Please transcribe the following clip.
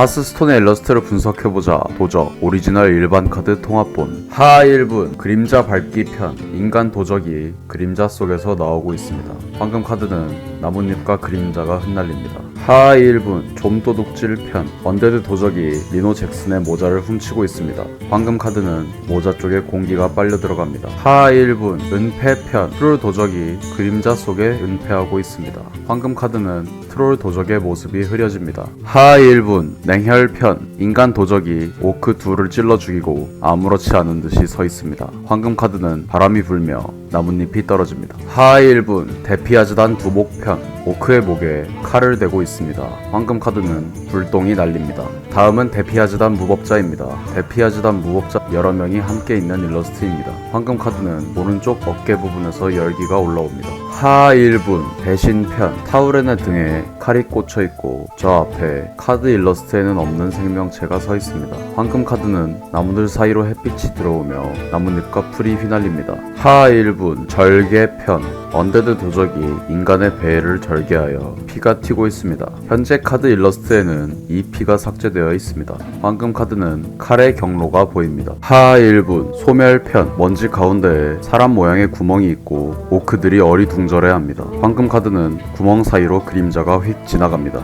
하스스톤의 일러스트를 분석해보자. 도적 오리지널 일반 카드 통합본. 하 1분 그림자 밟기 편. 인간 도적이 그림자 속에서 나오고 있습니다. 황금 카드는 나뭇잎과 그림자가 흩날립니다 하 1분 좀도둑질 편 언데드 도적이 리노 잭슨의 모자를 훔치고 있습니다 황금 카드는 모자 쪽에 공기가 빨려 들어갑니다 하 1분 은폐 편 트롤 도적이 그림자 속에 은폐하고 있습니다 황금 카드는 트롤 도적의 모습이 흐려집니다. 하 1분 냉혈 편 인간 도적이 오크 둘을 찔러 죽이고 아무렇지 않은 듯이 서 있습니다. 황금 카드는 바람이 불며 나뭇잎이 떨어집니다. 하 1분 대피하즈단 두목편 오크의 목에 칼을 대고 있습니다. 황금 카드는 불똥이 날립니다. 다음은 대피하즈단 무법자입니다. 대피하즈단 무법자 여러 명이 함께 있는 일러스트입니다. 황금 카드는 오른쪽 어깨 부분에서 열기가 올라옵니다. 하 1분 대신편 타우렌의 등에 칼이 꽂혀 있고 저 앞에 카드 일러스트에는 없는 생명체가 서 있습니다. 황금 카드는 나무들 사이로 햇빛이 들어오며 나뭇잎과 풀이 휘날립니다. 하 1분 절개편 언데드 도적이 인간의 배를 절개하여 피가 튀고 있습니다. 현재 카드 일러스트에는 이 피가 삭제되어 있습니다. 황금 카드는 칼의 경로가 보입니다. 하 1분 소멸편 먼지 가운데에 사람 모양의 구멍이 있고 오크들이 어리둥절해합니다. 황금 카드는 구멍 사이로 그림자가 휙 지나갑니다.